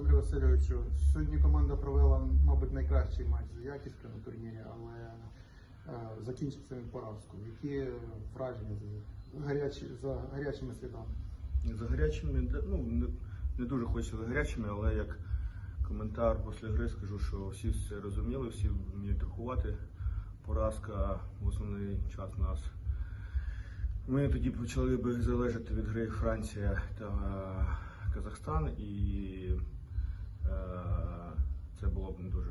Олександру Васильовичу, сьогодні команда провела, мабуть, найкращий матч за якістю на турнірі, але е, закінчився він поразкою. Які враження за, гарячі, за гарячими слідами? За гарячими, ну не, не дуже хочеться за гарячими, але як коментар після гри скажу, що всі все розуміли, всі вміють рахувати. Поразка в основний час нас. Ми тоді почали би залежати від гри Франція та е, Казахстан, і е, це було б не дуже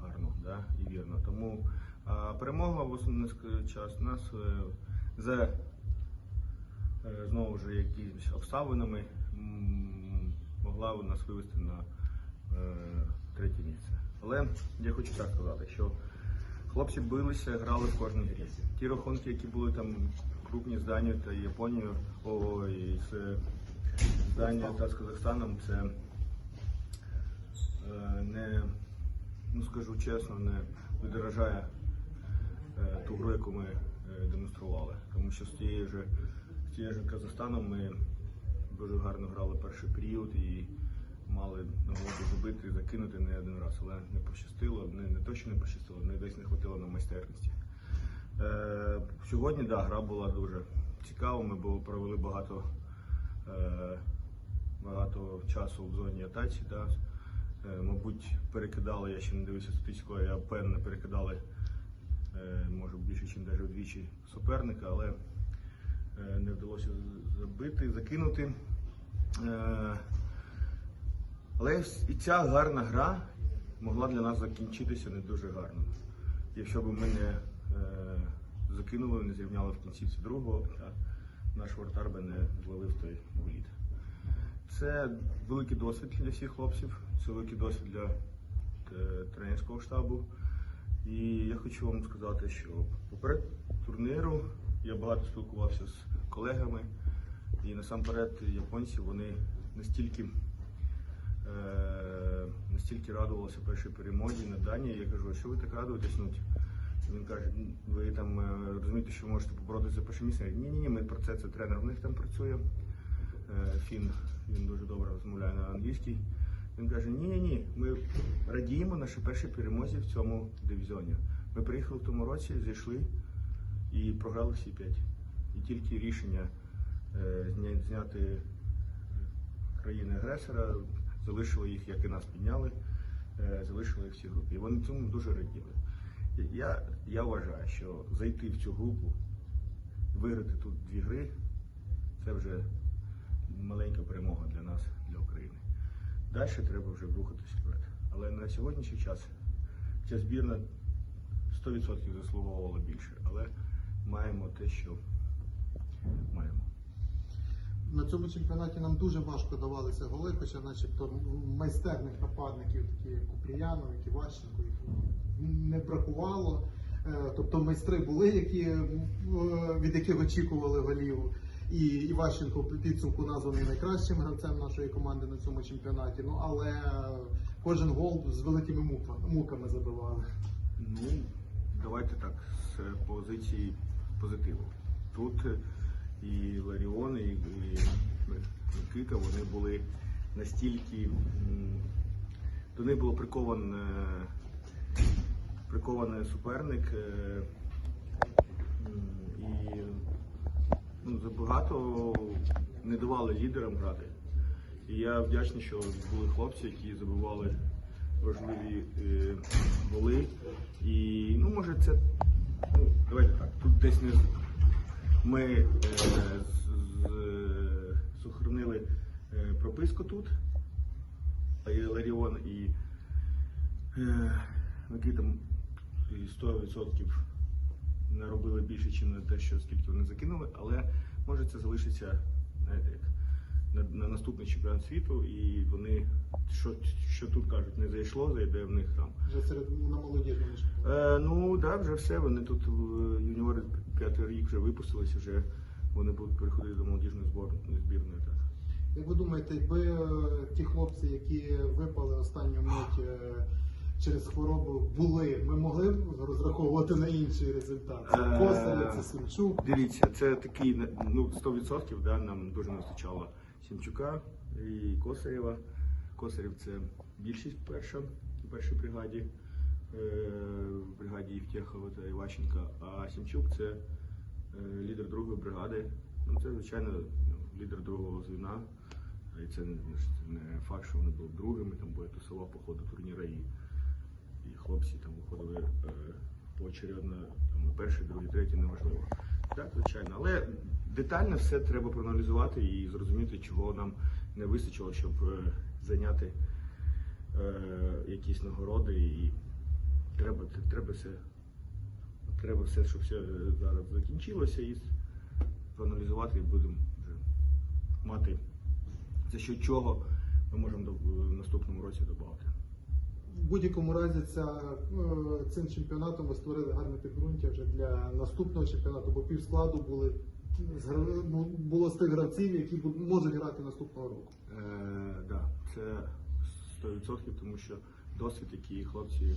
гарно да, і вірно. Тому е, перемога в основний час нас е, за е, знову ж якимись обставинами могла у нас вивести на е, третє місце. Але я хочу так сказати, що хлопці билися, грали в кожній грі. Ті рахунки, які були там крупні з Данією та Японією, ой, з Данією та з Казахстаном, це е, не, ну скажу чесно, не видоражає е, ту гру, яку ми е, демонстрували. Тому що з тією ж, з тією ж Казахстаном ми дуже гарно грали перший період і мали нагоду забити, закинути не один раз, але не пощастило, не, не то, що не пощастило, не десь не хватило на майстерності. Е, сьогодні да, гра була дуже цікава, ми провели багато, е, багато часу в зоні атаці. Да. Е, мабуть, перекидали, я ще не дивився статистику, я певно перекидали е, може більше, ніж навіть вдвічі суперника, але е, не вдалося забити, закинути. Але і ця гарна гра могла для нас закінчитися не дуже гарно. Якщо б ми не закинули, не зрівняли в кінцівці другого, наш воротар би не зловив той боліт. Це великий досвід для всіх хлопців, це великий досвід для е, тренерського штабу. І я хочу вам сказати, що поперед турніру я багато спілкувався з колегами, і насамперед японці вони настільки, е, настільки радувалися першій перемозі на Данії. Я кажу, а що ви так радуєтесь? Ну, він каже, ви там е, розумієте, що можете поборотися за перше місце. Ні, ні, ні, ми про це, це тренер в них там працює. Е, Фін, він дуже добре розмовляє на англійській. Він каже: ні, ні, ми радіємо нашій першій перемозі в цьому дивізіоні. Ми приїхали в тому році, зайшли і програли всі п'ять. І тільки рішення е, зняти країни-агресора залишило їх, як і нас підняли, е, залишили їх всі групи. І вони цьому дуже раділи. Я, я вважаю, що зайти в цю групу, виграти тут дві гри, це вже маленька перемога для нас, для України. Далі треба вже рухатися вперед. Але на сьогоднішній час ця збірна 100% заслуговувала більше, але маємо те, що маємо. На цьому чемпіонаті нам дуже важко давалися голи, хоча начебто майстерних нападників, такі як Купріянов, як Іващенко, їх не бракувало. Е, Тобто майстри були, які, е, від яких очікували голів. І Іващенко підсумку названий найкращим гравцем нашої команди на цьому чемпіонаті. Ну але кожен гол з великими муками, муками забивали. Ну, давайте так, з позиції позитиву. Тут е, і Ларіон, і, і Микита, вони були настільки. До них було прикован, е, прикований суперник. е, І ну, забагато не давали лідерам грати. І я вдячний, що були хлопці, які забивали важливі е, голи. І ну, може, це. Ну, давайте так. Тут десь не ми е, сохранили е, прописку тут. І Ларіон і е, Микита 100% не більше, ніж на те, що скільки вони закинули, але може це залишиться, знаєте, як на, на наступний чемпіонат світу, і вони, що, що тут кажуть, не зайшло, зайде в них там. Вже серед на молодіжному. Е, ну так, вже все. Вони тут е, юніори п'ятий рік вже випустилися, вже вони будуть переходити до молодіжної зборної збірної. Так. Як ви думаєте, якби е, ті хлопці, які випали останню мить через хворобу, були, ми могли б розраховувати на інший результат? Це Косаря, це Симчук. Дивіться, це такий ну 100% да, нам дуже не вистачало Сімчука і Косарєва. Косарів це більшість перша у першій бригаді, е, в бригаді Євтєхова та Іващенка, а Сімчук це е, лідер другої бригади. Ну, це, звичайно, лідер другого звіна. І це не, факт, що вони були другими, там були тусував по ходу турніра і, і хлопці там виходили е, поочередно, там, перший, другий, третій, неважливо. Так, звичайно. Але детально все треба проаналізувати і зрозуміти, чого нам не вистачило, щоб е, зайняти е, якісь нагороди. І треба, треба все, треба все, щоб все зараз закінчилося, і проаналізувати і будемо мати за що чого ми можемо в наступному році додати. В будь-якому разі ця, е, цим чемпіонатом ви створили гарне підґрунтя вже для наступного чемпіонату, бо пів складу були було з тих гравців, які можуть грати наступного року. Е, да, це 100%, тому що досвід, який хлопці